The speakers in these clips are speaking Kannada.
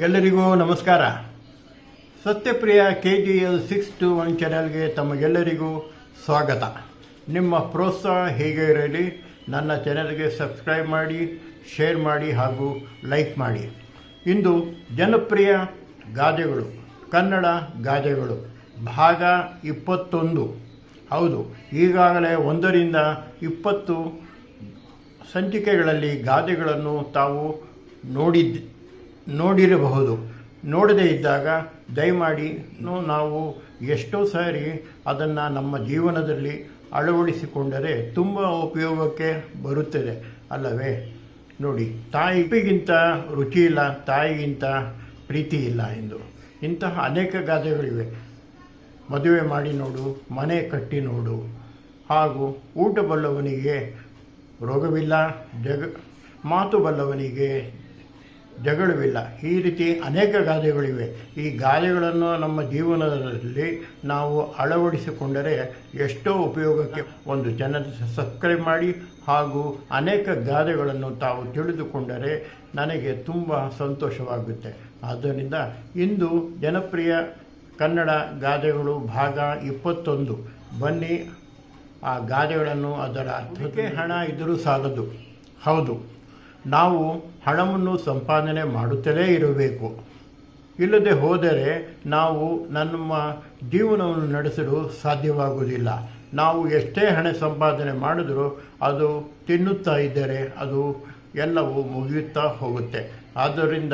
ಎಲ್ಲರಿಗೂ ನಮಸ್ಕಾರ. Satyapriya K G L six two one ಚಾನೆಲ್ಗೆ ತಮಗೆಲ್ಲರಿಗೂ ಸ್ವಾಗತ. ನಿಮ್ಮ ಪ್ರೋತ್ಸಾಹ ಹೇಗೆ ಇರಲಿ, ನನ್ನ ಚಾನೆಲ್ಗೆ ಸಬ್ಸ್ಕ್ರೈಬ್ ಮಾಡಿ, ಶೇರ್ ಮಾಡಿ ಹಾಗೂ ಲೈಕ್ ಮಾಡಿ. ಇಂದು ಜನಪ್ರಿಯ ಗಾದೆಗಳು, ಕನ್ನಡ ಗಾದೆಗಳು, ಭಾಗ ಇಪ್ಪತ್ತೊಂದು. ಹೌದು, ಈಗಾಗಲೇ ಒಂದರಿಂದ ಇಪ್ಪತ್ತು ಸಂಚಿಕೆಗಳಲ್ಲಿ ಗಾದೆಗಳನ್ನು ತಾವು ನೋಡಿದ್ ನೋಡಿರಬಹುದು. ನೋಡದೇ ಇದ್ದಾಗ ದಯಮಾಡಿ ನಾವು ಎಷ್ಟೋ ಸಾರಿ ಅದನ್ನು ನಮ್ಮ ಜೀವನದಲ್ಲಿ ಅಳವಡಿಸಿಕೊಂಡರೆ ತುಂಬ ಉಪಯೋಗಕ್ಕೆ ಬರುತ್ತದೆ ಅಲ್ಲವೇ? ನೋಡಿ, ತಾಯಿಗಿಂತ ರುಚಿ ಇಲ್ಲ ತಾಯಿಗಿಂತ ಪ್ರೀತಿ ಇಲ್ಲ ಎಂದು. ಇಂತಹ ಅನೇಕ ಗಾದೆಗಳಿವೆ. ಮದುವೆ ಮಾಡಿ ನೋಡು, ಮನೆ ಕಟ್ಟಿ ನೋಡು. ಹಾಗೂ ಊಟ ಬಲ್ಲವನಿಗೆ ರೋಗವಿಲ್ಲ, ಜಗ, ಮಾತು ಬಲ್ಲವನಿಗೆ ಜಗಳವಿಲ್ಲ. ಈ ರೀತಿ ಅನೇಕ ಗಾದೆಗಳಿವೆ. ಈ ಗಾದೆಗಳನ್ನು ನಮ್ಮ ಜೀವನದಲ್ಲಿ ನಾವು ಅಳವಡಿಸಿಕೊಂಡರೆ ಎಷ್ಟೋ ಉಪಯೋಗಕ್ಕೆ ಒಂದು ಜನರ ಸಬ್ಸ್ಕ್ರೈಬ್ ಮಾಡಿ ಹಾಗೂ ಅನೇಕ ಗಾದೆಗಳನ್ನು ತಾವು ತಿಳಿದುಕೊಂಡರೆ ನನಗೆ ತುಂಬ ಸಂತೋಷವಾಗುತ್ತೆ. ಆದ್ದರಿಂದ ಇಂದು ಜನಪ್ರಿಯ ಕನ್ನಡ ಗಾದೆಗಳು ಭಾಗ ಇಪ್ಪತ್ತೊಂದು. ಬನ್ನಿ ಆ ಗಾದೆಗಳನ್ನು ಅದರ ಅರ್ಥಕ್ಕೆ ಹಣ ಇದ್ದರೂ ಸಾಲದು. ಹೌದು. ನಾವು ಹಣವನ್ನು ಸಂಪಾದನೆ ಮಾಡುತ್ತಲೇ ಇರಬೇಕು. ಇಲ್ಲದೆ ಹೋದರೆ ನಾವು ನಮ್ಮ ಜೀವನವನ್ನು ನಡೆಸಲು ಸಾಧ್ಯವಾಗುವುದಿಲ್ಲ. ನಾವು ಎಷ್ಟೇ ಹಣ ಸಂಪಾದನೆ ಮಾಡಿದರೂ ಅದು ತಿನ್ನುತ್ತಾ ಇದ್ದರೆ ಅದು ಎಲ್ಲವೂ ಮುಗಿಯುತ್ತಾ ಹೋಗುತ್ತೆ. ಆದ್ದರಿಂದ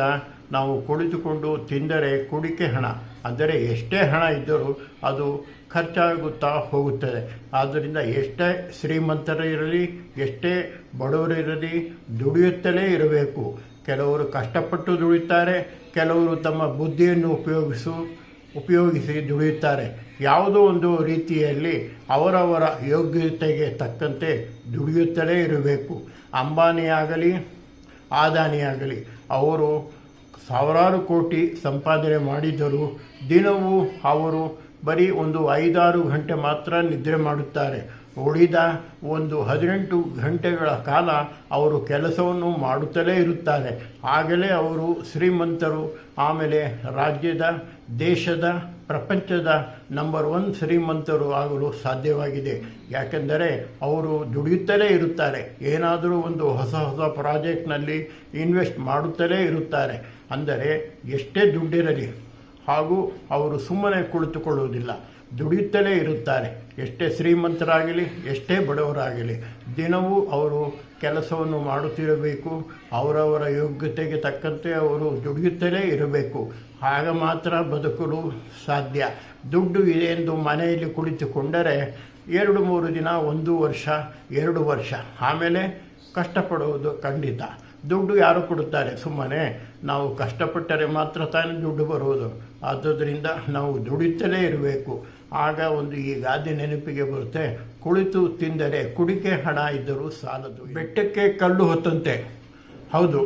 ನಾವು ಕುಳಿತುಕೊಂಡು ತಿಂದರೆ ಕುಡಿಕೆ ಹಣ. ಅಂದರೆ ಎಷ್ಟೇ ಹಣ ಇದ್ದರೂ ಅದು ಖರ್ಚಾಗುತ್ತಾ ಹೋಗುತ್ತದೆ. ಆದ್ದರಿಂದ ಎಷ್ಟೇ ಶ್ರೀಮಂತರಿರಲಿ ಎಷ್ಟೇ ಬಡವರಿರಲಿ ದುಡಿಯುತ್ತಲೇ ಇರಬೇಕು. ಕೆಲವರು ಕಷ್ಟಪಟ್ಟು ದುಡಿಯುತ್ತಾರೆ, ಕೆಲವರು ತಮ್ಮ ಬುದ್ಧಿಯನ್ನು ಉಪಯೋಗಿಸು, ಉಪಯೋಗಿಸಿ ದುಡಿಯುತ್ತಾರೆ. ಯಾವುದೋ ಒಂದು ರೀತಿಯಲ್ಲಿ ಅವರವರ ಯೋಗ್ಯತೆಗೆ ತಕ್ಕಂತೆ ದುಡಿಯುತ್ತಲೇ ಇರಬೇಕು. ಅಂಬಾನಿಯಾಗಲಿ, ಆದಾನಿಯಾಗಲಿ, ಅವರು ಸಾವಿರಾರು ಕೋಟಿ ಸಂಪಾದನೆ ಮಾಡಿದರೂ ದಿನವೂ ಅವರು ಬರೀ ಒಂದು ಐದಾರು ಗಂಟೆ ಮಾತ್ರ ನಿದ್ರೆ ಮಾಡುತ್ತಾರೆ. ಉಳಿದ ಒಂದು ಹದಿನೆಂಟು ಗಂಟೆಗಳ ಕಾಲ ಅವರು ಕೆಲಸವನ್ನು ಮಾಡುತ್ತಲೇ ಇರುತ್ತಾರೆ. ಆಗಲೇ ಅವರು ಶ್ರೀಮಂತರು, ಆಮೇಲೆ ರಾಜ್ಯದ, ದೇಶದ, ಪ್ರಪಂಚದ ನಂಬರ್ ಒನ್ ಶ್ರೀಮಂತರು ಆಗಲು ಸಾಧ್ಯವಾಗಿದೆ. ಯಾಕೆಂದರೆ ಅವರು ದುಡಿಯುತ್ತಲೇ ಇರುತ್ತಾರೆ. ಏನಾದರೂ ಒಂದು ಹೊಸ ಹೊಸ ಪ್ರಾಜೆಕ್ಟ್ನಲ್ಲಿ ಇನ್ವೆಸ್ಟ್ ಮಾಡುತ್ತಲೇ ಇರುತ್ತಾರೆ. ಅಂದರೆ ಎಷ್ಟೇ ದುಡ್ಡಿರಲಿ ಹಾಗೂ ಅವರು ಸುಮ್ಮನೆ ಕುಳಿತುಕೊಳ್ಳುವುದಿಲ್ಲ. ದುಡಿಯುತ್ತಲೇ ಇರುತ್ತಾರೆ. ಎಷ್ಟೇ ಶ್ರೀಮಂತರಾಗಲಿ, ಎಷ್ಟೇ ಬಡವರಾಗಲಿ, ದಿನವೂ ಅವರು ಕೆಲಸವನ್ನು ಮಾಡುತ್ತಿರಬೇಕು. ಅವರವರ ಯೋಗ್ಯತೆಗೆ ತಕ್ಕಂತೆ ಅವರು ದುಡಿಯುತ್ತಲೇ ಇರಬೇಕು. ಆಗ ಮಾತ್ರ ಬದುಕಲು ಸಾಧ್ಯ. ದುಡ್ಡು ಇದೆ ಎಂದು ಮನೆಯಲ್ಲಿ ಕುಳಿತುಕೊಂಡರೆ ಎರಡು ಮೂರು ದಿನ, ಒಂದು ವರ್ಷ, ಎರಡು ವರ್ಷ. ಆಮೇಲೆ ಕಷ್ಟಪಡುವುದು ಖಂಡಿತ. ದುಡ್ಡು ಯಾರು ಕೊಡುತ್ತಾರೆ? ಸುಮ್ಮನೆ. ನಾವು ಕಷ್ಟಪಟ್ಟರೆ ಮಾತ್ರ ತಾನೇ ದುಡ್ಡು ಬರುವುದು. ಆದ್ದರಿಂದ ನಾವು ದುಡಿತಲೇ ಇರಬೇಕು. ಆಗ ಒಂದು ಈ ಗಾದೆ ನೆನಪಿಗೆ ಬರುತ್ತೆ. ಕುಳಿತು ತಿಂದರೆ ಕುಡಿಕೆ ಹಣ ಇದ್ದರೂ ಸಾಲದು. ಬೆಟ್ಟಕ್ಕೆ ಕಲ್ಲು ಹೊತ್ತಂತೆ. ಹೌದು,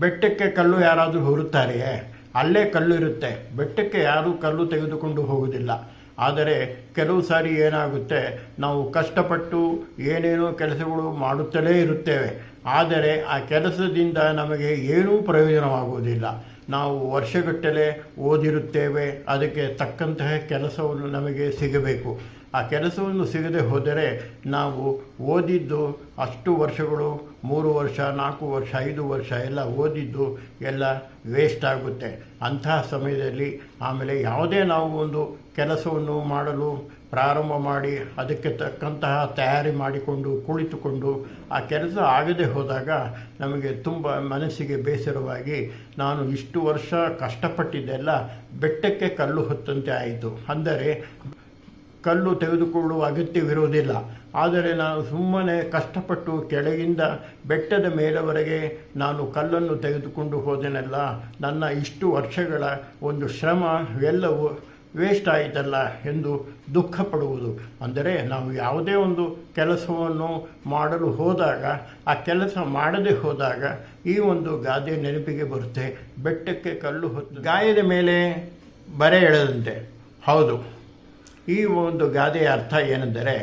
ಬೆಟ್ಟಕ್ಕೆ ಕಲ್ಲು ಯಾರಾದರೂ ಹೊರುತ್ತಾರೆಯೇ? ಅಲ್ಲೇ ಕಲ್ಲು ಇರುತ್ತೆ. ಬೆಟ್ಟಕ್ಕೆ ಯಾರೂ ಕಲ್ಲು ತೆಗೆದುಕೊಂಡು ಹೋಗುವುದಿಲ್ಲ. ಆದರೆ ಕೆಲವು ಸಾರಿ ಏನಾಗುತ್ತೆ? ನಾವು ಕಷ್ಟಪಟ್ಟು ಏನೇನೋ ಕೆಲಸಗಳು ಮಾಡುತ್ತಲೇ ಇರುತ್ತೇವೆ. ಆದರೆ ಆ ಕೆಲಸದಿಂದ ನಮಗೆ ಏನೂ ಪ್ರಯೋಜನವಾಗುವುದಿಲ್ಲ. ನಾವು ವರ್ಷಗಟ್ಟಲೆ ಓದಿರುತ್ತೇವೆ, ಅದಕ್ಕೆ ತಕ್ಕಂತಹ ಕೆಲಸವನ್ನು ನಮಗೆ ಸಿಗಬೇಕು. ಆ ಕೆಲಸವನ್ನು ಸಿಗದೆ ಹೋದರೆ ನಾವು ಓದಿದ್ದು ಅಷ್ಟು ವರ್ಷಗಳು ಮೂರು ವರ್ಷ, ನಾಲ್ಕು ವರ್ಷ, ಐದು ವರ್ಷ ಎಲ್ಲ ಓದಿದ್ದು ಎಲ್ಲ ವೇಸ್ಟ್ ಆಗುತ್ತೆ. ಅಂತಹ ಸಮಯದಲ್ಲಿ ಆಮೇಲೆ ಯಾವುದೇ ನಾವು ಒಂದು ಕೆಲಸವನ್ನು ಮಾಡಲು ಪ್ರಾರಂಭ ಮಾಡಿ ಅದಕ್ಕೆ ತಕ್ಕಂತಹ ತಯಾರಿ ಮಾಡಿಕೊಂಡು ಕುಳಿತುಕೊಂಡು ಆ ಕೆಲಸ ಆಗದೆ ಹೋದಾಗ ನಮಗೆ ತುಂಬ ಮನಸ್ಸಿಗೆ ಬೇಸರವಾಗಿ ನಾನು ಇಷ್ಟು ವರ್ಷ ಕಷ್ಟಪಟ್ಟಿದ್ದೆಲ್ಲ ಬೆಟ್ಟಕ್ಕೆ ಕಲ್ಲು ಹೊತ್ತಂತೆ ಆಯಿತು. ಅಂದರೆ ಕಲ್ಲು ತೆಗೆದುಕೊಳ್ಳುವ ಅಗತ್ಯವಿರುವುದಿಲ್ಲ. ಆದರೆ ನಾನು ಸುಮ್ಮನೆ ಕಷ್ಟಪಟ್ಟು ಕೆಳಗಿಂದ ಬೆಟ್ಟದ ಮೇಲವರೆಗೆ ನಾನು ಕಲ್ಲನ್ನು ತೆಗೆದುಕೊಂಡು ಹೋದೆನಲ್ಲ, ನನ್ನ ಇಷ್ಟು ವರ್ಷಗಳ ಒಂದು ಶ್ರಮ ಎಲ್ಲವೂ ವೇಸ್ಟ್ ಆಯಿತಲ್ಲ ಎಂದು ದುಃಖ ಪಡುವುದು ಅಂದರೆ ನಾವು ಯಾವುದೇ ಒಂದು ಕೆಲಸವನ್ನು ಮಾಡಲು ಹೋದಾಗ, ಆ ಕೆಲಸ ಮಾಡದೆ ಹೋದಾಗ ಈ ಒಂದು ಗಾದೆ ನೆನಪಿಗೆ ಬರುತ್ತೆ. ಬೆಟ್ಟಕ್ಕೆ ಕಲ್ಲು ಹೊತ್ತು ಗಾಯದ ಮೇಲೆ ಬರೆ ಎಳೆದಂತೆ. ಹೌದು. ಈ ಒಂದು ಗಾದೆಯ ಅರ್ಥ ಏನೆಂದರೆ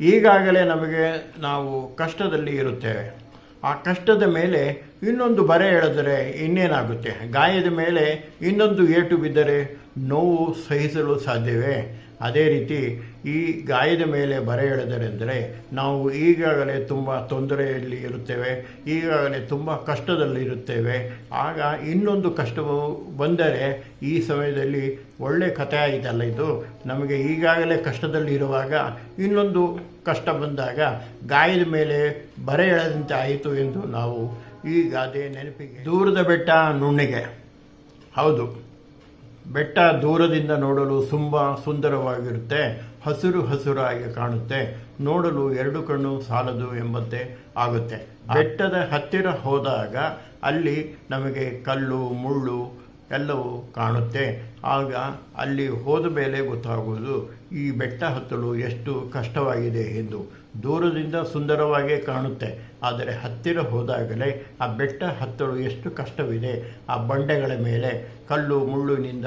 ಈಗಾಗಲೇ ನಮಗೆ ನಾವು ಕಷ್ಟದಲ್ಲಿ ಇರುತ್ತೇವೆ. ಆ ಕಷ್ಟದ ಮೇಲೆ ಇನ್ನೊಂದು ಬರೆ ಎಳೆದರೆ ಇನ್ನೇನಾಗುತ್ತೆ? ಗಾಯದ ಮೇಲೆ ಇನ್ನೊಂದು ಏಟು ಬಿದ್ದರೆ ನೋವು ಸಹಿಸಲು ಸಾಧ್ಯವೇ? ಅದೇ ರೀತಿ ಈ ಗಾಯದ ಮೇಲೆ ಬರೆ ಎಳೆದರೆಂದರೆ ನಾವು ಈಗಾಗಲೇ ತುಂಬ ತೊಂದರೆಯಲ್ಲಿ ಇರುತ್ತೇವೆ, ಈಗಾಗಲೇ ತುಂಬ ಕಷ್ಟದಲ್ಲಿ ಇರುತ್ತೇವೆ. ಆಗ ಇನ್ನೊಂದು ಕಷ್ಟವು ಬಂದರೆ ಈ ಸಮಯದಲ್ಲಿ ಒಳ್ಳೆ ಕಥೆ ಆಯಿತಲ್ಲ ಇದು? ನಮಗೆ ಈಗಾಗಲೇ ಕಷ್ಟದಲ್ಲಿ ಇರುವಾಗ ಇನ್ನೊಂದು ಕಷ್ಟ ಬಂದಾಗ ಗಾಯದ ಮೇಲೆ ಬರೆ ಎಳೆದಂತೆ ಆಯಿತು ಎಂದು ನಾವು ಈ ಗಾದೆ ನೆನಪಿಗೆ. ದೂರದ ಬೆಟ್ಟ ನುಣ್ಣಿಗೆ. ಹೌದು. ಬೆಟ್ಟ ದೂರದಿಂದ ನೋಡಲು ತುಂಬ ಸುಂದರವಾಗಿರುತ್ತೆ. ಹಸಿರು ಹಸಿರಾಗಿ ಕಾಣುತ್ತೆ. ನೋಡಲು ಎರಡು ಕಣ್ಣು ಸಾಲದು ಎಂಬಂತೆ ಆಗುತ್ತೆ. ಬೆಟ್ಟದ ಹತ್ತಿರ ಹೋದಾಗ ಅಲ್ಲಿ ನಮಗೆ ಕಲ್ಲು, ಮುಳ್ಳು ಎಲ್ಲವೂ ಕಾಣುತ್ತೆ. ಆಗ ಅಲ್ಲಿ ಹೋದ ಮೇಲೆ ಗೊತ್ತಾಗುವುದು, ಈ ಬೆಟ್ಟ ಹತ್ತಲು ಎಷ್ಟು ಕಷ್ಟವಾಗಿದೆ ಎಂದು. ದೂರದಿಂದ ಸುಂದರವಾಗೇ ಕಾಣುತ್ತೆ. ಆದರೆ ಹತ್ತಿರ ಹೋದಾಗಲೇ ಆ ಬೆಟ್ಟ ಹತ್ತಲು ಎಷ್ಟು ಕಷ್ಟವಿದೆ. ಆ ಬಂಡೆಗಳ ಮೇಲೆ ಕಲ್ಲು, ಮುಳ್ಳಿನಿಂದ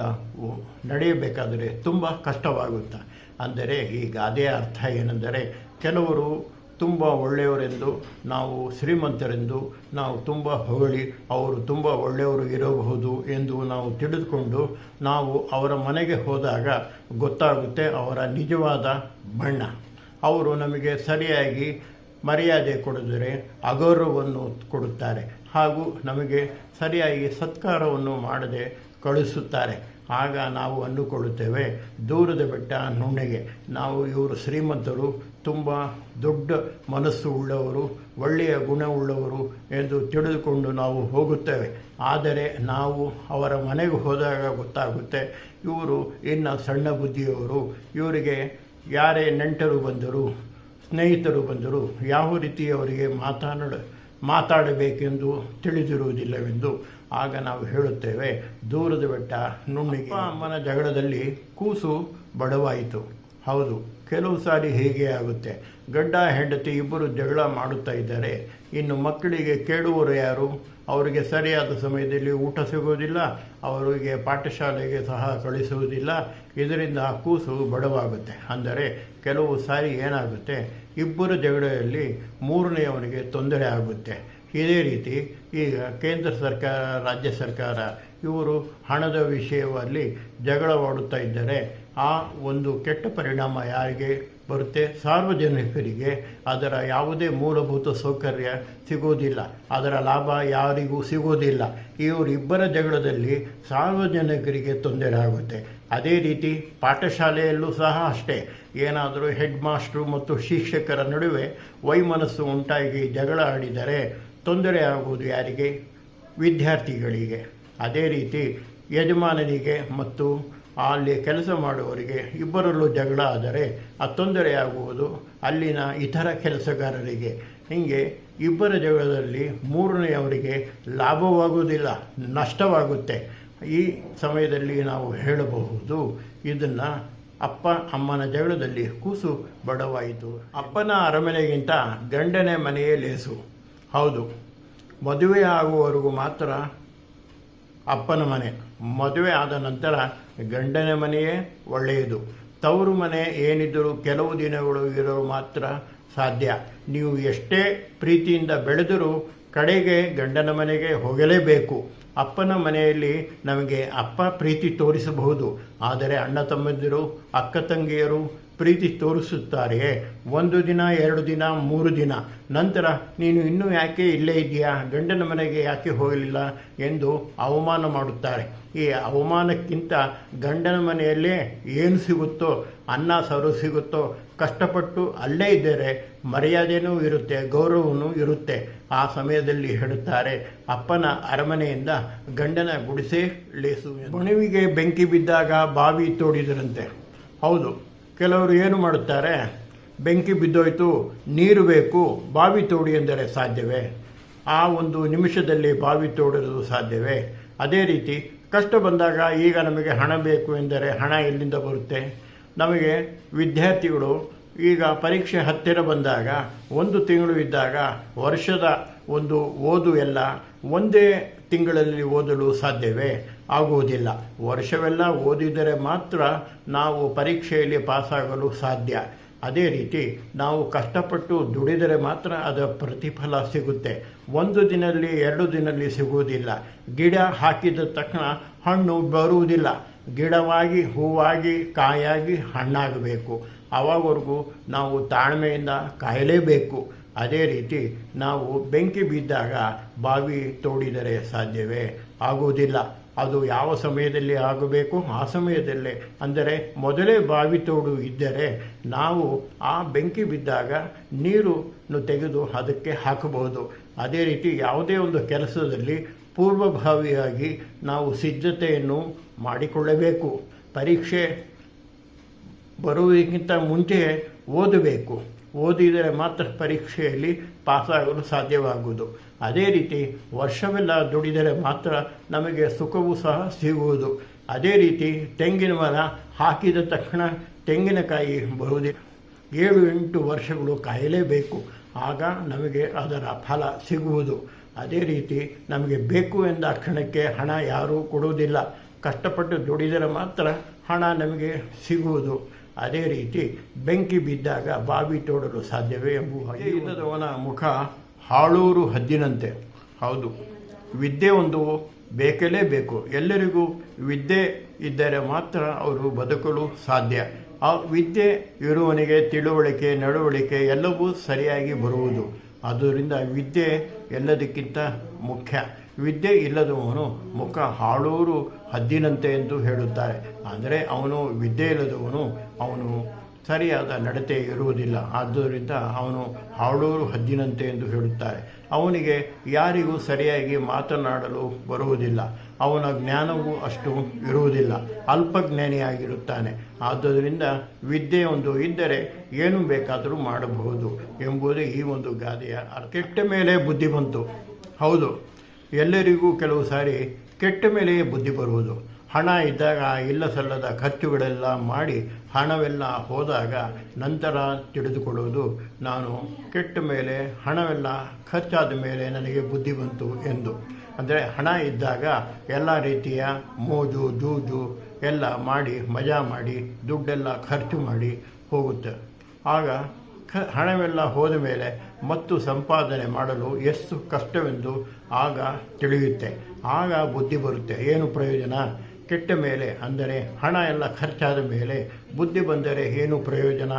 ನಡೆಯಬೇಕಾದರೆ ತುಂಬ ಕಷ್ಟವಾಗುತ್ತೆ. ಅಂದರೆ ಈ ಗಾದೆಯ ಅರ್ಥ ಏನೆಂದರೆ ಕೆಲವರು ತುಂಬ ಒಳ್ಳೆಯವರೆಂದು, ನಾವು ಶ್ರೀಮಂತರೆಂದು, ನಾವು ತುಂಬ ಹೊಗಳಿ, ಅವರು ತುಂಬ ಒಳ್ಳೆಯವರು ಇರಬಹುದು ಎಂದು ನಾವು ತಿಳಿದುಕೊಂಡು ನಾವು ಅವರ ಮನೆಗೆ ಹೋದಾಗ ಗೊತ್ತಾಗುತ್ತೆ ಅವರ ನಿಜವಾದ ಬಣ್ಣ. ಅವರು ನಮಗೆ ಸರಿಯಾಗಿ ಮರ್ಯಾದೆ ಕೊಡಿದರೆ ಅಗೌರವವನ್ನು ಕೊಡುತ್ತಾರೆ ಹಾಗೂ ನಮಗೆ ಸರಿಯಾಗಿ ಸತ್ಕಾರವನ್ನು ಮಾಡದೆ ಕಳಿಸುತ್ತಾರೆ ಆಗ ನಾವು ಅಂದುಕೊಳ್ಳುತ್ತೇವೆ, ದೂರದ ಬೆಟ್ಟ ನುಣ್ಣಗೆ. ನಾವು ಇವರು ಶ್ರೀಮಂತರು, ತುಂಬ ದೊಡ್ಡ ಮನಸ್ಸು ಉಳ್ಳವರು, ಒಳ್ಳೆಯ ಗುಣವುಳ್ಳವರು ಎಂದು ತಿಳಿದುಕೊಂಡು ನಾವು ಹೋಗುತ್ತೇವೆ. ಆದರೆ ನಾವು ಅವರ ಮನೆಗೆ ಹೋದಾಗ ಗೊತ್ತಾಗುತ್ತೆ, ಇವರು ಇನ್ನು ಸಣ್ಣ ಬುದ್ಧಿಯವರು. ಇವರಿಗೆ ಯಾರೇ ನೆಂಟರು ಬಂದರು, ಸ್ನೇಹಿತರು ಬಂದರು, ಯಾವ ರೀತಿ ಅವರಿಗೆ ಮಾತನಾಡ ಮಾತಾಡಬೇಕೆಂದು ತಿಳಿದಿರುವುದಿಲ್ಲವೆಂದು ಆಗ ನಾವು ಹೇಳುತ್ತೇವೆ ದೂರದ ಬೆಟ್ಟ ನುಣ್ಣಿಗೆ ಅಮ್ಮನ ಜಗಳದಲ್ಲಿ ಕೂಸು ಬಡವಾಯಿತು. ಹೌದು ಕೆಲವು ಸಾರಿ ಹೀಗೆ ಆಗುತ್ತೆ. ಗಡ್ಡ ಹೆಂಡತಿ ಇಬ್ಬರು ಜಗಳ ಮಾಡುತ್ತಾ ಇದ್ದಾರೆ. ಇನ್ನು ಮಕ್ಕಳಿಗೆ ಕೇಳುವರು ಯಾರು? ಅವರಿಗೆ ಸರಿಯಾದ ಸಮಯದಲ್ಲಿ ಊಟ ಸಿಗೋದಿಲ್ಲ ಅವರಿಗೆ ಪಾಠಶಾಲೆಗೆ ಸಹ ಕಳಿಸುವುದಿಲ್ಲ. ಇದರಿಂದ ಕೂಸು ಬಡವಾಗುತ್ತೆ. ಅಂದರೆ ಕೆಲವು ಸಾರಿ ಏನಾಗುತ್ತೆ, ಇಬ್ಬರು ಜಗಳದಲ್ಲಿ ಮೂರನೆಯವನಿಗೆ ತೊಂದರೆ ಆಗುತ್ತೆ. ಇದೇ ರೀತಿ ಈಗ ಕೇಂದ್ರ ಸರ್ಕಾರ, ರಾಜ್ಯ ಸರ್ಕಾರ ಇವರು ಹಣದ ವಿಷಯದಲ್ಲಿ ಜಗಳವಾಡುತ್ತಾ ಇದ್ದರೆ ಆ ಒಂದು ಕೆಟ್ಟ ಪರಿಣಾಮ ಯಾರಿಗೆ ಬರುತ್ತೆ. ಸಾರ್ವಜನಿಕರಿಗೆ ಅದರ ಯಾವುದೇ ಮೂಲಭೂತ ಸೌಕರ್ಯ ಸಿಗೋದಿಲ್ಲ ಅದರ ಲಾಭ ಯಾರಿಗೂ ಸಿಗೋದಿಲ್ಲ ಇವರಿಬ್ಬರ ಜಗಳದಲ್ಲಿ ಸಾರ್ವಜನಿಕರಿಗೆ ತೊಂದರೆ ಆಗುತ್ತೆ. ಅದೇ ರೀತಿ ಪಾಠಶಾಲೆಯಲ್ಲೂ ಸಹ ಅಷ್ಟೇ. ಏನಾದರೂ ಹೆಡ್ ಮಾಸ್ಟ್ರು ಮತ್ತು ಶಿಕ್ಷಕರ ನಡುವೆ ವೈಮನಸ್ಸು ಉಂಟಾಗಿ ಜಗಳ ಆಡಿದರೆ ತೊಂದರೆ ಆಗುವುದು ಯಾರಿಗೆ? ವಿದ್ಯಾರ್ಥಿಗಳಿಗೆ. ಅದೇ ರೀತಿ ಯಜಮಾನನಿಗೆ ಮತ್ತು ಅಲ್ಲಿ ಕೆಲಸ ಮಾಡುವವರಿಗೆ ಇಬ್ಬರಲ್ಲೂ ಜಗಳ ಆದರೆ ಆ ತೊಂದರೆಯಾಗುವುದು ಅಲ್ಲಿನ ಇತರ ಕೆಲಸಗಾರರಿಗೆ. ಹೀಗೆ ಇಬ್ಬರ ಜಗಳದಲ್ಲಿ ಮೂರನೆಯವರಿಗೆ ಲಾಭವಾಗುವುದಿಲ್ಲ, ನಷ್ಟವಾಗುತ್ತೆ. ಈ ಸಮಯದಲ್ಲಿ ನಾವು ಹೇಳಬಹುದು, ಇದನ್ನು ಅಪ್ಪ ಅಮ್ಮನ ಜಗಳದಲ್ಲಿ ಕೂಸು ಬಡವಾಯಿತು. ಅಪ್ಪನ ಅರಮನೆಗಿಂತ ಗಂಡನ ಮನೆಯೇ ಲೇಸು. ಹೌದು, ಮದುವೆ ಆಗುವವರೆಗೂ ಮಾತ್ರ ಅಪ್ಪನ ಮನೆ. ಮದುವೆ ಆದ ನಂತರ ಗಂಡನ ಮನೆಯೇ ಒಳ್ಳೆಯದು. ತವರು ಮನೆ ಏನಿದ್ದರೂ ಕೆಲವು ದಿನಗಳು ಇರಲು ಮಾತ್ರ ಸಾಧ್ಯ. ನೀವು ಎಷ್ಟೇ ಪ್ರೀತಿಯಿಂದ ಬೆಳೆದರೂ ಕಡೆಗೆ ಗಂಡನ ಮನೆಗೆ ಹೋಗಲೇಬೇಕು. ಅಪ್ಪನ ಮನೆಯಲ್ಲಿ ನಮಗೆ ಅಪ್ಪ ಪ್ರೀತಿ ತೋರಿಸಬಹುದು. ಆದರೆ ಅಣ್ಣ ತಮ್ಮಂದಿರು, ಅಕ್ಕ ತಂಗಿಯರು ಪ್ರೀತಿ ತೋರಿಸುತ್ತಾರೆ. ಒಂದು ದಿನ, ಎರಡು ದಿನ, ಮೂರು ದಿನ. ನಂತರ, ನೀನು ಇನ್ನೂ ಯಾಕೆ ಇಲ್ಲೇ ಇದೆಯಾ ಗಂಡನ ಮನೆಗೆ ಯಾಕೆ ಹೋಗಲಿಲ್ಲ? ಎಂದು ಅವಮಾನ ಮಾಡುತ್ತಾರೆ. ಈ ಅವಮಾನಕ್ಕಿಂತ ಗಂಡನ ಮನೆಯಲ್ಲೇ ಏನು ಸಿಗುತ್ತೋ, ಅನ್ನ, ಸರು ಸಿಗುತ್ತೋ, ಕಷ್ಟಪಟ್ಟು ಅಲ್ಲೇ ಇದ್ದರೆ ಮರ್ಯಾದೆನೂ ಇರುತ್ತೆ ಗೌರವವೂ ಇರುತ್ತೆ. ಆ ಸಮಯದಲ್ಲಿ ಹೇಳುತ್ತಾರೆ, ಅಪ್ಪನ ಅರಮನೆಯಿಂದ ಗಂಡನ ಗುಡಿಸೇ ಲೇಸು ಮಣವಿಗೆ ಬೆಂಕಿ ಬಿದ್ದಾಗ ಬಾವಿ ತೋಡಿದರಂತೆ. ಹೌದು ಕೆಲವರು ಏನು ಮಾಡುತ್ತಾರೆ? ಬೆಂಕಿ ಬಿದ್ದೋಯ್ತು, ನೀರು ಬೇಕು, ಬಾವಿ ತೋಡಿ ಎಂದರೆ ಸಾಧ್ಯವೇ? ಆ ಒಂದು ನಿಮಿಷದಲ್ಲಿ ಬಾವಿ ತೋಡಲು ಸಾಧ್ಯವೇ? ಅದೇ ರೀತಿ ಕಷ್ಟ ಬಂದಾಗ ಈಗ ನಮಗೆ ಹಣ ಬೇಕು ಎಂದರೆ ಹಣ ಎಲ್ಲಿಂದ ಬರುತ್ತೆ? ನಮಗೆ ವಿದ್ಯಾರ್ಥಿಗಳು ಈಗ ಪರೀಕ್ಷೆ ಹತ್ತಿರ ಬಂದಾಗ, ಒಂದು ತಿಂಗಳು ಇದ್ದಾಗ, ವರ್ಷದ ಒಂದು ಓದು ಎಲ್ಲ ಒಂದೇ ತಿಂಗಳಲ್ಲಿ ಓದಲು ಸಾಧ್ಯವೇ? ಆಗುವುದಿಲ್ಲ. ವರ್ಷವೆಲ್ಲ ಓದಿದರೆ ಮಾತ್ರ ನಾವು ಪರೀಕ್ಷೆಯಲ್ಲಿ ಪಾಸಾಗಲು ಸಾಧ್ಯ. ಅದೇ ರೀತಿ ನಾವು ಕಷ್ಟಪಟ್ಟು ದುಡಿದರೆ ಮಾತ್ರ ಅದರ ಪ್ರತಿಫಲ ಸಿಗುತ್ತೆ. ಒಂದು ದಿನದಲ್ಲಿ, ಎರಡು ದಿನದಲ್ಲಿ ಸಿಗುವುದಿಲ್ಲ. ಗಿಡ ಹಾಕಿದ ತಕ್ಷಣ ಹಣ್ಣು ಬರುವುದಿಲ್ಲ. ಗಿಡವಾಗಿ, ಹೂವಾಗಿ, ಕಾಯಾಗಿ ಹಣ್ಣಾಗಬೇಕು. ಆವಾಗವರೆಗೂ ನಾವು ತಾಳ್ಮೆಯಿಂದ ಕಾಯಲೇಬೇಕು. ಅದೇ ರೀತಿ ನಾವು ಬೆಂಕಿ ಬಿದ್ದಾಗ ಬಾವಿ ತೋಡಿದರೆ ಸಾಧ್ಯವೇ ಆಗುವುದಿಲ್ಲ. ಅದು ಯಾವ ಸಮಯದಲ್ಲಿ ಆಗಬೇಕು? ಆ ಸಮಯದಲ್ಲೇ. ಅಂದರೆ ಮೊದಲೇ ಬಾವಿ ತೋಡು ಇದ್ದರೆ ನಾವು ಆ ಬೆಂಕಿ ಬಿದ್ದಾಗ ನೀರನ್ನು ತೆಗೆದು ಅದಕ್ಕೆ ಹಾಕಬಹುದು. ಅದೇ ರೀತಿ ಯಾವುದೇ ಒಂದು ಕೆಲಸದಲ್ಲಿ ಪೂರ್ವಭಾವಿಯಾಗಿ ನಾವು ಸಿದ್ಧತೆಯನ್ನು ಮಾಡಿಕೊಳ್ಳಬೇಕು. ಪರೀಕ್ಷೆ ಬರುವುದಕ್ಕಿಂತ ಮುಂಚೆ ಓದಬೇಕು. ಓದಿದರೆ ಮಾತ್ರ ಪರೀಕ್ಷೆಯಲ್ಲಿ ಪಾಸಾಗಲು ಸಾಧ್ಯವಾಗುವುದು. ಅದೇ ರೀತಿ ವರ್ಷವೆಲ್ಲ ದುಡಿದರೆ ಮಾತ್ರ ನಮಗೆ ಸುಖವೂ ಸಹ ಸಿಗುವುದು. ಅದೇ ರೀತಿ ತೆಂಗಿನ ಮರ ಹಾಕಿದ ತಕ್ಷಣ ತೆಂಗಿನಕಾಯಿ ಬರುವುದಿಲ್ಲ. ಏಳು ಎಂಟು ವರ್ಷಗಳು ಕಾಯಲೇಬೇಕು. ಆಗ ನಮಗೆ ಅದರ ಫಲ ಸಿಗುವುದು. ಅದೇ ರೀತಿ ನಮಗೆ ಬೇಕು ಎಂದ ಕ್ಷಣಕ್ಕೆ ಹಣ ಯಾರೂ ಕೊಡುವುದಿಲ್ಲ. ಕಷ್ಟಪಟ್ಟು ದುಡಿದರೆ ಮಾತ್ರ ಹಣ ನಮಗೆ ಸಿಗುವುದು. ಅದೇ ರೀತಿ ಬೆಂಕಿ ಬಿದ್ದಾಗ ಬಾವಿ ತೋಡಲು ಸಾಧ್ಯವೇ ಎಂಬುವ ಮುಖ ಹಾಳೂರು ಹದ್ದಿನಂತೆ. ಹೌದು. ವಿದ್ಯೆ ಒಂದು ಬೇಕಲೇಬೇಕು ಎಲ್ಲರಿಗೂ ವಿದ್ಯೆ ಇದ್ದರೆ ಮಾತ್ರ ಅವರು ಬದುಕಲು ಸಾಧ್ಯ. ಆ ವಿದ್ಯೆ ಇರುವವನಿಗೆ ತಿಳುವಳಿಕೆ, ನಡವಳಿಕೆ ಎಲ್ಲವೂ ಸರಿಯಾಗಿ ಬರುವುದು. ಆದ್ದರಿಂದ ವಿದ್ಯೆ ಎಲ್ಲದಕ್ಕಿಂತ ಮುಖ್ಯ. ವಿದ್ಯೆ ಇಲ್ಲದವನು ಮುಖ ಹಾಳೂರು ಹದ್ದಿನಂತೆ ಎಂದು ಹೇಳುತ್ತಾರೆ. ಅಂದರೆ ಅವನು ವಿದ್ಯೆ ಇಲ್ಲದವನು ಅವನು ಸರಿಯಾದ ನಡತೆ ಇರುವುದಿಲ್ಲ. ಆದ್ದರಿಂದ ಅವನು ಹಾಳೂರು ಹದ್ದಿನಂತೆ ಎಂದು ಹೇಳುತ್ತಾರೆ. ಅವನಿಗೆ ಯಾರಿಗೂ ಸರಿಯಾಗಿ ಮಾತನಾಡಲು ಬರುವುದಿಲ್ಲ. ಅವನ ಜ್ಞಾನವೂ ಅಷ್ಟು ಇರುವುದಿಲ್ಲ. ಅಲ್ಪಜ್ಞಾನಿಯಾಗಿರುತ್ತಾನೆ. ಆದ್ದರಿಂದ ವಿದ್ಯೆ ಒಂದು ಇದ್ದರೆ ಏನು ಬೇಕಾದರೂ ಮಾಡಬಹುದು ಎಂಬುದೇ ಈ ಒಂದು ಗಾದೆಯ. ಕೆಟ್ಟ ಮೇಲೆ ಬುದ್ಧಿ ಬಂತು. ಹೌದು. ಎಲ್ಲರಿಗೂ ಕೆಲವು ಸಾರಿ ಕೆಟ್ಟ ಮೇಲೆಯೇ ಬುದ್ಧಿ ಬರುವುದು. ಹಣ ಇದ್ದಾಗ ಇಲ್ಲ ಸಲ್ಲದ ಖರ್ಚುಗಳೆಲ್ಲ ಮಾಡಿ ಹಣವೆಲ್ಲ ಹೋದಾಗ ನಂತರ ತಿಳಿದುಕೊಳ್ಳುವುದು, ನಾನು ಕೆಟ್ಟ ಮೇಲೆ, ಹಣವೆಲ್ಲ ಖರ್ಚಾದ ಮೇಲೆ ನನಗೆ ಬುದ್ಧಿ ಬಂತು ಎಂದು. ಅಂದರೆ ಹಣ ಇದ್ದಾಗ ಎಲ್ಲ ರೀತಿಯ ಮೋಜು ಜೂಜು ಎಲ್ಲ ಮಾಡಿ, ಮಜಾ ಮಾಡಿ, ದುಡ್ಡೆಲ್ಲ ಖರ್ಚು ಮಾಡಿ ಹೋಗುತ್ತೆ. ಆಗ ಖ ಹಣವೆಲ್ಲ ಹೋದ ಮೇಲೆ ಮತ್ತು ಸಂಪಾದನೆ ಮಾಡಲು ಎಷ್ಟು ಕಷ್ಟವೆಂದು ಆಗ ತಿಳಿಯುತ್ತೆ. ಆಗ ಬುದ್ಧಿ ಬರುತ್ತೆ. ಏನು ಪ್ರಯೋಜನ? ಕೆಟ್ಟ ಮೇಲೆ ಅಂದರೆ ಹಣ ಎಲ್ಲ ಖರ್ಚಾದ ಮೇಲೆ ಬುದ್ಧಿ ಬಂದರೆ ಏನು ಪ್ರಯೋಜನ?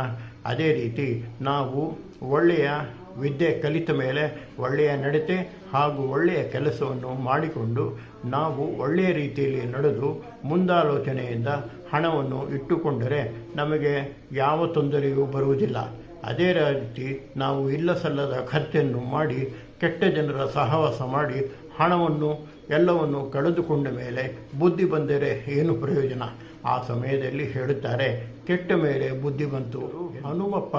ಅದೇ ರೀತಿ ನಾವು ಒಳ್ಳೆಯ ವಿದ್ಯೆ ಕಲಿತ ಮೇಲೆ ಒಳ್ಳೆಯ ನಡತೆ ಹಾಗೂ ಒಳ್ಳೆಯ ಕೆಲಸವನ್ನು ಮಾಡಿಕೊಂಡು ನಾವು ಒಳ್ಳೆಯ ರೀತಿಯಲ್ಲಿ ನಡೆದು ಮುಂದಾಲೋಚನೆಯಿಂದ ಹಣವನ್ನು ಇಟ್ಟುಕೊಂಡರೆ ನಮಗೆ ಯಾವ ತೊಂದರೆಯೂ ಬರುವುದಿಲ್ಲ. ಅದೇ ರೀತಿ ನಾವು ಇಲ್ಲ ಸಲ್ಲದ ಖರ್ಚನ್ನು ಮಾಡಿ, ಕೆಟ್ಟ ಜನರ ಸಹವಾಸ ಮಾಡಿ, ಹಣವನ್ನು, ಎಲ್ಲವನ್ನು ಕಳೆದುಕೊಂಡ ಮೇಲೆ ಬುದ್ಧಿ ಬಂದರೆ ಏನು ಪ್ರಯೋಜನ? ಆ ಸಮಯದಲ್ಲಿ ಹೇಳುತ್ತಾರೆ, ಕೆಟ್ಟ ಮೇಲೆ ಬುದ್ಧಿ ಬಂತು. ಹನುಮಪ್ಪ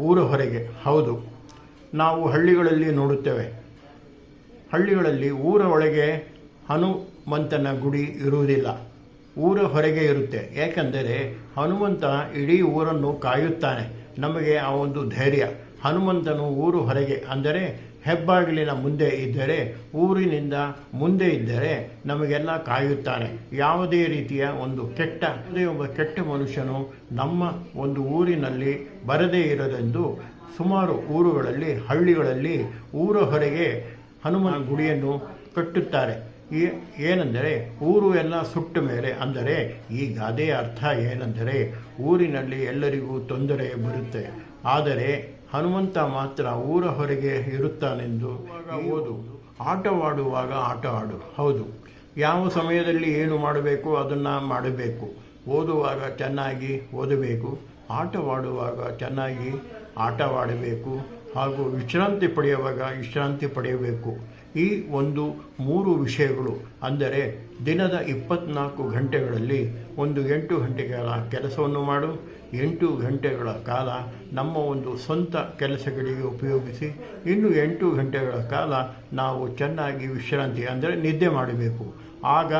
ಊರ ಹೊರಗೆ, ಹೌದು, ನಾವು ಹಳ್ಳಿಗಳಲ್ಲಿ ನೋಡುತ್ತೇವೆ. ಹಳ್ಳಿಗಳಲ್ಲಿ ಊರ ಒಳಗೆ ಹನುಮಂತನ ಗುಡಿ ಇರುವುದಿಲ್ಲ. ಊರ ಹೊರಗೆ ಇರುತ್ತೆ. ಏಕೆಂದರೆ ಹನುಮಂತ ಇಡೀ ಊರನ್ನು ಕಾಯುತ್ತಾನೆ. ನಮಗೆ ಆ ಒಂದು ಧೈರ್ಯ. ಹನುಮಂತನು ಊರು ಹೊರಗೆ ಅಂದರೆ ಹೆಬ್ಬಾಗಿಲಿನ ಮುಂದೆ ಇದ್ದರೆ, ಊರಿನಿಂದ ಮುಂದೆ ಇದ್ದರೆ ನಮಗೆಲ್ಲ ಕಾಯುತ್ತಾನೆ. ಯಾವುದೇ ರೀತಿಯ ಒಂದು ಕೆಟ್ಟ, ಯಾವುದೇ ಒಬ್ಬ ಕೆಟ್ಟ ಮನುಷ್ಯನು ನಮ್ಮ ಒಂದು ಊರಿನಲ್ಲಿ ಬರದೇ ಇರದೆಂದು ಸುಮಾರು ಊರುಗಳಲ್ಲಿ, ಹಳ್ಳಿಗಳಲ್ಲಿ ಊರ ಹೊರಗೆ ಹನುಮನ ಗುಡಿಯನ್ನು ಕಟ್ಟುತ್ತಾರೆ. ಏನೆಂದರೆ ಊರು ಎಲ್ಲ ಸುಟ್ಟ ಮೇಲೆ ಅಂದರೆ ಈ ಗಾದೆಯ ಅರ್ಥ ಏನೆಂದರೆ ಊರಿನಲ್ಲಿ ಎಲ್ಲರಿಗೂ ತೊಂದರೆ ಬರುತ್ತೆ. ಆದರೆ ಹನುಮಂತ ಮಾತ್ರ ಊರ ಹೊರಗೆ ಇರುತ್ತಾನೆಂದು ಓದು. ಆಟವಾಡುವಾಗ ಆಟ ಆಡು. ಹೌದು. ಯಾವ ಸಮಯದಲ್ಲಿ ಏನು ಮಾಡಬೇಕು ಅದನ್ನು ಮಾಡಬೇಕು. ಓದುವಾಗ ಚೆನ್ನಾಗಿ ಓದಬೇಕು. ಆಟವಾಡುವಾಗ ಚೆನ್ನಾಗಿ ಆಟವಾಡಬೇಕು ಹಾಗೂ ವಿಶ್ರಾಂತಿ ಪಡೆಯುವಾಗ ವಿಶ್ರಾಂತಿ ಪಡೆಯಬೇಕು. ಈ ಒಂದು ಮೂರು ವಿಷಯಗಳು ಅಂದರೆ ದಿನದ ಇಪ್ಪತ್ನಾಲ್ಕು ಗಂಟೆಗಳಲ್ಲಿ ಒಂದು ಎಂಟು ಗಂಟೆಗಳ ಕೆಲಸವನ್ನು ಮಾಡು, ಎಂಟು ಗಂಟೆಗಳ ಕಾಲ ನಮ್ಮ ಒಂದು ಸ್ವಂತ ಕೆಲಸಗಳಿಗೆ ಉಪಯೋಗಿಸಿ, ಇನ್ನು ಎಂಟು ಗಂಟೆಗಳ ಕಾಲ ನಾವು ಚೆನ್ನಾಗಿ ವಿಶ್ರಾಂತಿ ಅಂದರೆ ನಿದ್ದೆ ಮಾಡಬೇಕು. ಆಗ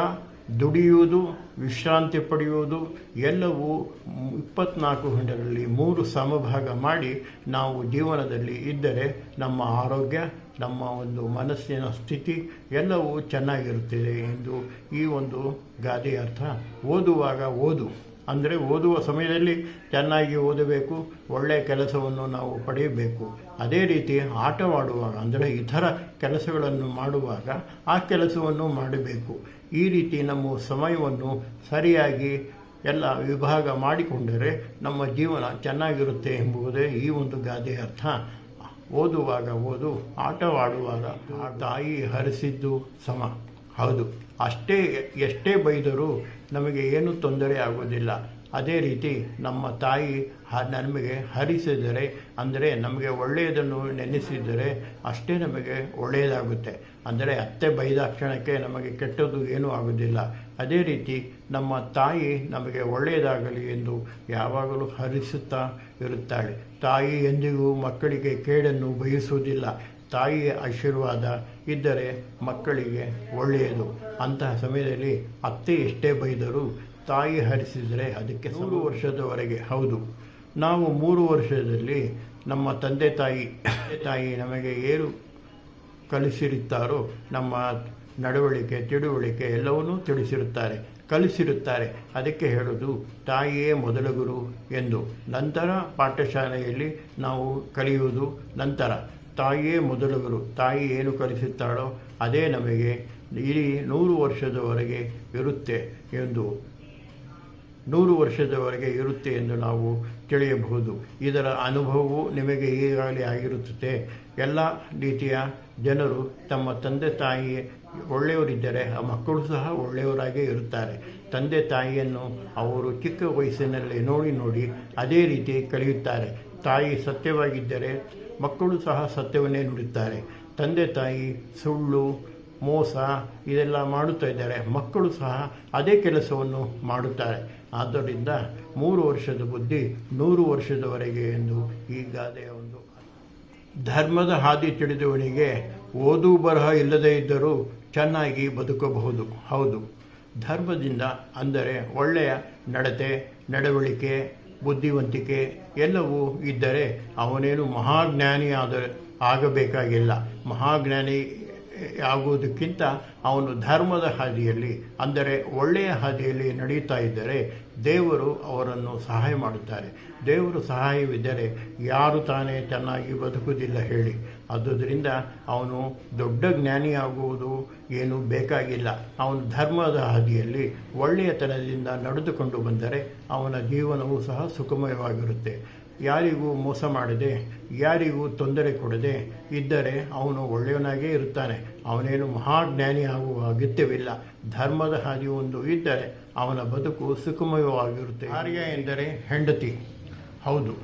ದುಡಿಯುವುದು, ವಿಶ್ರಾಂತಿ ಪಡೆಯುವುದು, ಎಲ್ಲವೂ ಇಪ್ಪತ್ನಾಲ್ಕು ಗಂಟೆಗಳಲ್ಲಿ ಮೂರು ಸಮಭಾಗ ಮಾಡಿ ನಾವು ಜೀವನದಲ್ಲಿ ಇದ್ದರೆ ನಮ್ಮ ಆರೋಗ್ಯ, ನಮ್ಮ ಒಂದು ಮನಸ್ಸಿನ ಸ್ಥಿತಿ ಎಲ್ಲವೂ ಚೆನ್ನಾಗಿರುತ್ತದೆ ಎಂದು ಈ ಒಂದು ಗಾದೆ ಅರ್ಥ. ಓದುವಾಗ ಓದು. ಅಂದರೆ ಓದುವ ಸಮಯದಲ್ಲಿ ಚೆನ್ನಾಗಿ ಓದಬೇಕು ಒಳ್ಳೆಯ ಕೆಲಸವನ್ನು ನಾವು ಪಡೆಯಬೇಕು. ಅದೇ ರೀತಿ ಆಟವಾಡುವಾಗ ಅಂದರೆ ಇತರ ಕೆಲಸಗಳನ್ನು ಮಾಡುವಾಗ ಆ ಕೆಲಸವನ್ನು ಮಾಡಬೇಕು. ಈ ರೀತಿ ನಮ್ಮ ಸಮಯವನ್ನು ಸರಿಯಾಗಿ ಎಲ್ಲ ವಿಭಾಗ ಮಾಡಿಕೊಂಡರೆ ನಮ್ಮ ಜೀವನ ಚೆನ್ನಾಗಿರುತ್ತೆ ಎಂಬುದೇ ಈ ಒಂದು ಗಾದೆಯ ಅರ್ಥ. ಓದುವಾಗ ಓದು, ಆಟವಾಡುವಾಗ ಆ ತಾಯಿ ಹರಿಸಿದ್ದು ಸಮ. ಹೌದು. ಅಷ್ಟೇ, ಎಷ್ಟೇ ಬೈದರೂ ನಮಗೆ ಏನೂ ತೊಂದರೆ ಆಗೋದಿಲ್ಲ. ಅದೇ ರೀತಿ ನಮ್ಮ ತಾಯಿ ನಮಗೆ ಹರಿಸಿದರೆ, ಅಂದರೆ ನಮಗೆ ಒಳ್ಳೆಯದನ್ನು ನೆನೆಸಿದರೆ ಅಷ್ಟೇ ನಮಗೆ ಒಳ್ಳೆಯದಾಗುತ್ತೆ. ಅಂದರೆ ಅತ್ತೆ ಬೈದ ಕ್ಷಣಕ್ಕೆ ನಮಗೆ ಕೆಟ್ಟದ್ದು ಏನೂ ಆಗುವುದಿಲ್ಲ. ಅದೇ ರೀತಿ ನಮ್ಮ ತಾಯಿ ನಮಗೆ ಒಳ್ಳೆಯದಾಗಲಿ ಎಂದು ಯಾವಾಗಲೂ ಹರಿಸುತ್ತಾ ಇರುತ್ತಾಳೆ. ತಾಯಿ ಎಂದಿಗೂ ಮಕ್ಕಳಿಗೆ ಕೇಡನ್ನು ಬಯಸುವುದಿಲ್ಲ. ತಾಯಿಯ ಆಶೀರ್ವಾದ ಇದ್ದರೆ ಮಕ್ಕಳಿಗೆ ಒಳ್ಳೆಯದು. ಅಂತಹ ಸಮಯದಲ್ಲಿ ಅತ್ತೆ ಎಷ್ಟೇ ಬೈದರೂ ತಾಯಿ ಹರಿಸಿದರೆ ಅದಕ್ಕೆ ಮೂರು ವರ್ಷದವರೆಗೆ. ಹೌದು. ನಾವು ಮೂರು ವರ್ಷದಲ್ಲಿ ನಮ್ಮ ತಂದೆ ತಾಯಿ ತಾಯಿ ನಮಗೆ ಏನು ಕಲಿಸಿರುತ್ತಾರೋ, ನಮ್ಮ ನಡವಳಿಕೆ, ತಿಳುವಳಿಕೆ ಎಲ್ಲವನ್ನೂ ತಿಳಿಸಿರುತ್ತಾರೆ. ಕಲಿಸಿರುತ್ತಾರೆ. ಅದಕ್ಕೆ ಹೇಳೋದು ತಾಯಿಯೇ ಮೊದಲ ಗುರು ಎಂದು. ನಂತರ ಪಾಠಶಾಲೆಯಲ್ಲಿ ನಾವು ಕಲಿಯುವುದು ನಂತರ. ತಾಯಿಯೇ ಮೊದಲ ಗುರು. ತಾಯಿ ಏನು ಕಲಿಸುತ್ತಾಳೋ, ಅದೇ ನಮಗೆ ಇಡೀ ನೂರು ವರ್ಷದವರೆಗೆ ಇರುತ್ತೆ ಎಂದು. ನೂರು ವರ್ಷದವರೆಗೆ ಇರುತ್ತೆ ಎಂದು ನಾವು ತಿಳಿಯಬಹುದು. ಇದರ ಅನುಭವವು ನಿಮಗೆ ಈಗಾಗಲೇ ಆಗಿರುತ್ತದೆ. ಎಲ್ಲ ರೀತಿಯ ಜನರು ತಮ್ಮ ತಂದೆ ತಾಯಿ ಒಳ್ಳೆಯವರಿದ್ದರೆ, ಆ ಮಕ್ಕಳು ಸಹ ಒಳ್ಳೆಯವರಾಗೇ ಇರುತ್ತಾರೆ. ತಂದೆ ತಾಯಿಯನ್ನು ಅವರು ಚಿಕ್ಕ ವಯಸ್ಸಿನಲ್ಲಿ ನೋಡಿ ನೋಡಿ ಅದೇ ರೀತಿ ಕಲಿಯುತ್ತಾರೆ ತಾಯಿ ಸತ್ಯವಾಗಿದ್ದರೆ ಮಕ್ಕಳು ಸಹ ಸತ್ಯವನ್ನೇ ನುಡುತ್ತಾರೆ ತಂದೆ ತಾಯಿ ಸುಳ್ಳು, ಮೋಸ, ಇದೆಲ್ಲ ಮಾಡುತ್ತಾ ಇದ್ದಾರೆ. ಮಕ್ಕಳು ಸಹ ಅದೇ ಕೆಲಸವನ್ನು ಮಾಡುತ್ತಾರೆ. ಆದ್ದರಿಂದ ಮೂರು ವರ್ಷದ ಬುದ್ಧಿ ನೂರು ವರ್ಷದವರೆಗೆ ಎಂದು ಈ ಗಾದೆಯ ಒಂದು. ಧರ್ಮದ ಹಾದಿ ತಿಳಿದವನಿಗೆ ಓದು ಬರಹ ಇಲ್ಲದೇ ಇದ್ದರೂ ಚೆನ್ನಾಗಿ ಬದುಕಬಹುದು. ಹೌದು. ಧರ್ಮದಿಂದ ಅಂದರೆ ಒಳ್ಳೆಯ ನಡತೆ, ನಡವಳಿಕೆ, ಬುದ್ಧಿವಂತಿಕೆ ಎಲ್ಲವೂ ಇದ್ದರೆ ಅವನೇನು ಮಹಾಜ್ಞಾನಿ ಆದ ಆಗಬೇಕಾಗಿಲ್ಲ. ಮಹಾಜ್ಞಾನಿ ಆಗುವುದಕ್ಕಿಂತ ಅವನು ಧರ್ಮದ ಹಾದಿಯಲ್ಲಿ, ಅಂದರೆ ಒಳ್ಳೆಯ ಹಾದಿಯಲ್ಲಿ ನಡೀತಾ ಇದ್ದರೆ ದೇವರು ಅವರನ್ನು ಸಹಾಯ ಮಾಡುತ್ತಾರೆ. ದೇವರು ಸಹಾಯವಿದ್ದರೆ ಯಾರು ತಾನೇ ಚೆನ್ನಾಗಿ ಬದುಕುವುದಿಲ್ಲ ಹೇಳಿ. ಆದುದರಿಂದ ಅವನು ದೊಡ್ಡ ಜ್ಞಾನಿಯಾಗುವುದು ಏನು ಬೇಕಾಗಿಲ್ಲ. ಅವನು ಧರ್ಮದ ಹಾದಿಯಲ್ಲಿ ಒಳ್ಳೆಯತನದಿಂದ ನಡೆದುಕೊಂಡು ಬಂದರೆ ಅವನ ಜೀವನವೂ ಸಹ ಸುಖಮಯವಾಗಿರುತ್ತೆ. ಯಾರಿಗೂ ಮೋಸ ಮಾಡದೆ, ಯಾರಿಗೂ ತೊಂದರೆ ಕೊಡದೆ ಇದ್ದರೆ ಅವನು ಒಳ್ಳೆಯವನಾಗೇ ಇರುತ್ತಾನೆ. ಅವನೇನು ಮಹಾಜ್ಞಾನಿ ಆಗುವ ಅಗತ್ಯವಿಲ್ಲ. ಧರ್ಮದ ಹಾದಿ ಒಂದು ಇದ್ದರೆ ಅವನ ಬದುಕು ಸುಖಮಯವಾಗಿರುತ್ತೆ. ಆರ್ಯ ಎಂದರೆ ಹೆಂಡತಿ. ಹೌದು,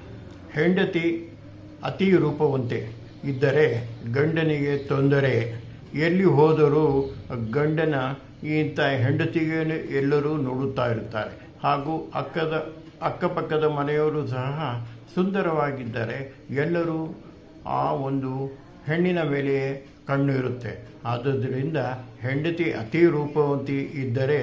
ಹೆಂಡತಿ ಅತಿ ರೂಪವಂತೆ. ಇದ್ದರೆ ಗಂಡನಿಗೆ ತೊಂದರೆ. ಎಲ್ಲಿ ಹೋದರೂ ಗಂಡನ ಇಂಥ ಹೆಂಡತಿಗೆ ಎಲ್ಲರೂ ನೋಡುತ್ತಾ ಇರುತ್ತಾರೆ. ಹಾಗೂ ಅಕ್ಕದ, ಅಕ್ಕಪಕ್ಕದ ಮನೆಯವರು ಸಹ ಸುಂದರವಾಗಿದ್ದರೆ ಎಲ್ಲರೂ ಆ ಒಂದು ಹೆಣ್ಣಿನ ಮೇಲೆ ಕಣ್ಣು ಇರುತ್ತೆ. ಆದ್ದರಿಂದ ಹೆಂಡತಿ ಅತಿ ರೂಪವಂತಿ ಇದ್ದರೆ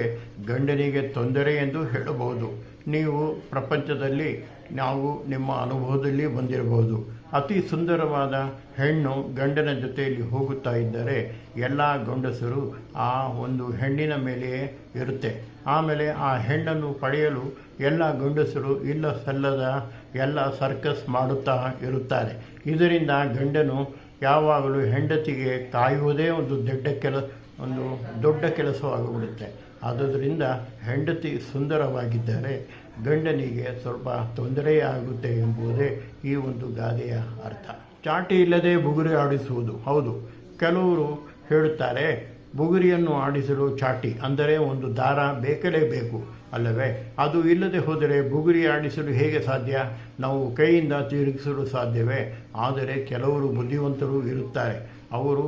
ಗಂಡನಿಗೆ ತೊಂದರೆ ಎಂದು ಹೇಳಬಹುದು. ನೀವು ಪ್ರಪಂಚದಲ್ಲಿ, ನಾವು ನಿಮ್ಮ ಅನುಭವದಲ್ಲಿ ಬಂದಿರಬಹುದು. ಅತಿ ಸುಂದರವಾದ ಹೆಣ್ಣು ಗಂಡನ ಜೊತೆಯಲ್ಲಿ ಹೋಗುತ್ತಾ ಇದ್ದರೆ ಎಲ್ಲ ಗಂಡಸರು ಆ ಒಂದು ಹೆಣ್ಣಿನ ಮೇಲೆಯೇ ಇರುತ್ತೆ. ಆಮೇಲೆ ಆ ಹೆಣ್ಣನ್ನು ಪಡೆಯಲು ಎಲ್ಲ ಗಂಡಸರು ಇಲ್ಲ ಸಲ್ಲದ ಎಲ್ಲ ಸರ್ಕಸ್ ಮಾಡುತ್ತಾ ಇರುತ್ತಾರೆ. ಇದರಿಂದ ಗಂಡನು ಯಾವಾಗಲೂ ಹೆಂಡತಿಗೆ ಕಾಯುವುದೇ ಒಂದು ದೊಡ್ಡ ಕೆಲ, ಒಂದು ದೊಡ್ಡ ಕೆಲಸವಾಗಿಬಿಡುತ್ತೆ. ಆದ್ದರಿಂದ ಹೆಂಡತಿ ಸುಂದರವಾಗಿದ್ದರೆ ಗಂಡನಿಗೆ ಸ್ವಲ್ಪ ತೊಂದರೆಯಾಗುತ್ತೆ ಎಂಬುದೇ ಈ ಒಂದು ಗಾದೆಯ ಅರ್ಥ. ಚಾಟಿ ಇಲ್ಲದೆ ಬುಗುರಿ ಆಡಿಸುವುದು, ಹೌದು. ಕೆಲವರು ಹೇಳುತ್ತಾರೆ ಬುಗುರಿಯನ್ನು ಆಡಿಸಲು ಚಾಟಿ, ಅಂದರೆ ಒಂದು ದಾರ ಬೇಕಲೇಬೇಕು ಅಲ್ಲವೇ, ಅದು ಇಲ್ಲದೆ ಹೋದರೆ ಬುಗುರಿ ಆಡಿಸಲು ಹೇಗೆ ಸಾಧ್ಯ? ನಾವು ಕೈಯಿಂದ ತಿರುಗಿಸಲು ಸಾಧ್ಯವೇ? ಆದರೆ ಕೆಲವರು ಬುದ್ಧಿವಂತರು ಇರುತ್ತಾರೆ. ಅವರು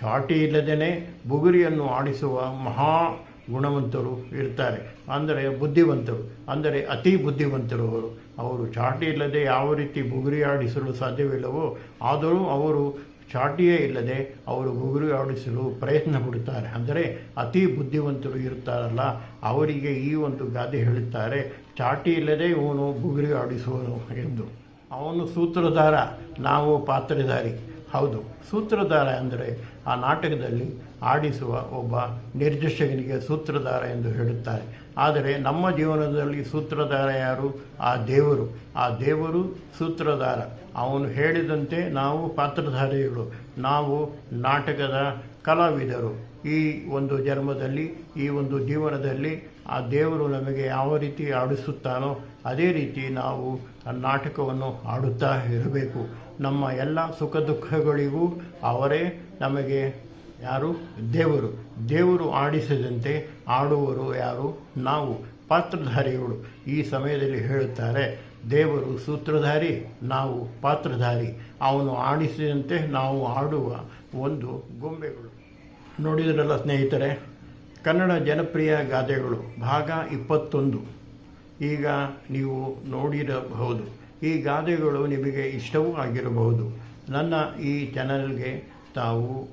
ಚಾಟಿ ಇಲ್ಲದೇ ಬುಗುರಿಯನ್ನು ಆಡಿಸುವ ಮಹಾ ಗುಣವಂತರು ಇರ್ತಾರೆ ಅಂದರೆ ಬುದ್ಧಿವಂತರು, ಅಂದರೆ ಅತಿ ಬುದ್ಧಿವಂತರು ಅವರು. ಅವರು ಚಾಟಿ ಇಲ್ಲದೆ ಯಾವ ರೀತಿ ಬುಗುರಿ ಆಡಿಸಲು ಸಾಧ್ಯವಿಲ್ಲವೋ, ಆದರೂ ಅವರು ಚಾಟಿಯೇ ಇಲ್ಲದೆ ಅವರು ಬುಗುರಿ ಆಡಿಸಲು ಪ್ರಯತ್ನ ಪಡುತ್ತಾರೆ. ಅಂದರೆ ಅತಿ ಬುದ್ಧಿವಂತರು ಇರುತ್ತಾರಲ್ಲ, ಅವರಿಗೆ ಈ ಒಂದು ಗಾದೆ ಹೇಳುತ್ತಾರೆ, ಚಾಟಿ ಇಲ್ಲದೆ ಇವನು ಬುಗುರಿ ಆಡಿಸುವನು ಎಂದು. ಅವನು ಸೂತ್ರಧಾರ, ನಾವು ಪಾತ್ರಧಾರಿ. ಹೌದು, ಸೂತ್ರಧಾರ ಅಂದರೆ ಆ ನಾಟಕದಲ್ಲಿ ಆಡಿಸುವ ಒಬ್ಬ ನಿರ್ದೇಶಕನಿಗೆ ಸೂತ್ರಧಾರ ಎಂದು ಹೇಳುತ್ತಾರೆ. ಆದರೆ ನಮ್ಮ ಜೀವನದಲ್ಲಿ ಸೂತ್ರಧಾರ ಯಾರು? ಆ ದೇವರು. ಆ ದೇವರು ಸೂತ್ರಧಾರ. ಅವನು ಹೇಳಿದಂತೆ ನಾವು ಪಾತ್ರಧಾರಿಗಳು, ನಾವು ನಾಟಕದ ಕಲಾವಿದರು. ಈ ಒಂದು ಜನ್ಮದಲ್ಲಿ, ಈ ಒಂದು ಜೀವನದಲ್ಲಿ ಆ ದೇವರು ನಮಗೆ ಯಾವ ರೀತಿ ಆಡಿಸುತ್ತಾನೋ, ಅದೇ ರೀತಿ ನಾವು ನಾಟಕವನ್ನು ಆಡುತ್ತಾ ಇರಬೇಕು. ನಮ್ಮ ಎಲ್ಲ ಸುಖ ದುಃಖಗಳಿಗೂ ಅವರೇ ನಮಗೆ ಯಾರು? ದೇವರು. ದೇವರು ಆಡಿಸಿದಂತೆ ಆಡುವರು ಯಾರು? ನಾವು. ಪಾತ್ರಧಾರಿಗಳು ಈ ಸಮಯದಲ್ಲಿ ಹೇಳುತ್ತಾರೆ ದೇವರು ಸೂತ್ರಧಾರಿ, ನಾವು ಪಾತ್ರಧಾರಿ. ಅವನು ಆಡಿಸಿದಂತೆ ನಾವು ಆಡುವ ಒಂದು ಗೊಂಬೆಗಳು. ನೋಡಿದ್ರಲ್ಲ ಸ್ನೇಹಿತರೆ, ಕನ್ನಡ ಜನಪ್ರಿಯ ಗಾದೆಗಳು, ಭಾಗ ಇಪ್ಪತ್ತೊಂದು. ಈಗ ನೀವು ನೋಡಿರಬಹುದು. ಈ ಗಾದೆಗಳು ನಿಮಗೆ ಇಷ್ಟವೂ ಆಗಿರಬಹುದು. ನನ್ನ ಈ ಚಾನಲ್ಗೆ ತಾವು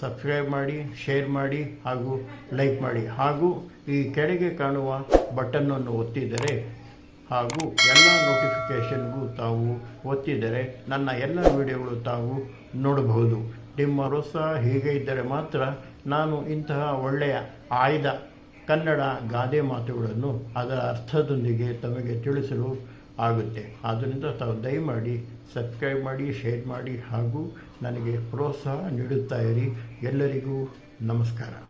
ಸಬ್ಸ್ಕ್ರೈಬ್ ಮಾಡಿ, ಶೇರ್ ಮಾಡಿ ಹಾಗೂ ಲೈಕ್ ಮಾಡಿ. ಹಾಗೂ ಈ ಕೆಳಗೆ ಕಾಣುವ ಬಟನ್ನನ್ನು ಒತ್ತಿದರೆ ಹಾಗೂ ಎಲ್ಲ ನೋಟಿಫಿಕೇಷನ್ಗೂ ತಾವು ಒತ್ತಿದರೆ ನನ್ನ ಎಲ್ಲ ವಿಡಿಯೋಗಳು ತಾವು ನೋಡಬಹುದು. ನಿಮ್ಮ ಪ್ರೋತ್ಸಾಹ ಹೀಗೆ ಇದ್ದರೆ ಮಾತ್ರ ನಾನು ಇಂತಹ ಒಳ್ಳೆಯ ಆಯ್ದ ಕನ್ನಡ ಗಾದೆ ಮಾತುಗಳನ್ನು ಅದರ ಅರ್ಥದೊಂದಿಗೆ ತಮಗೆ ತಿಳಿಸಲು ಆಗುತ್ತೆ. ಆದ್ದರಿಂದ ತಾವು ದಯಮಾಡಿ ಸಬ್ಸ್ಕ್ರೈಬ್ ಮಾಡಿ ಶೇರ್ ಮಾಡಿ ಹಾಗೂ ನನಗೆ ಪ್ರೋತ್ಸಾಹ ನೀಡುತ್ತಾ ಇರಿ. ಎಲ್ಲರಿಗೂ ನಮಸ್ಕಾರ.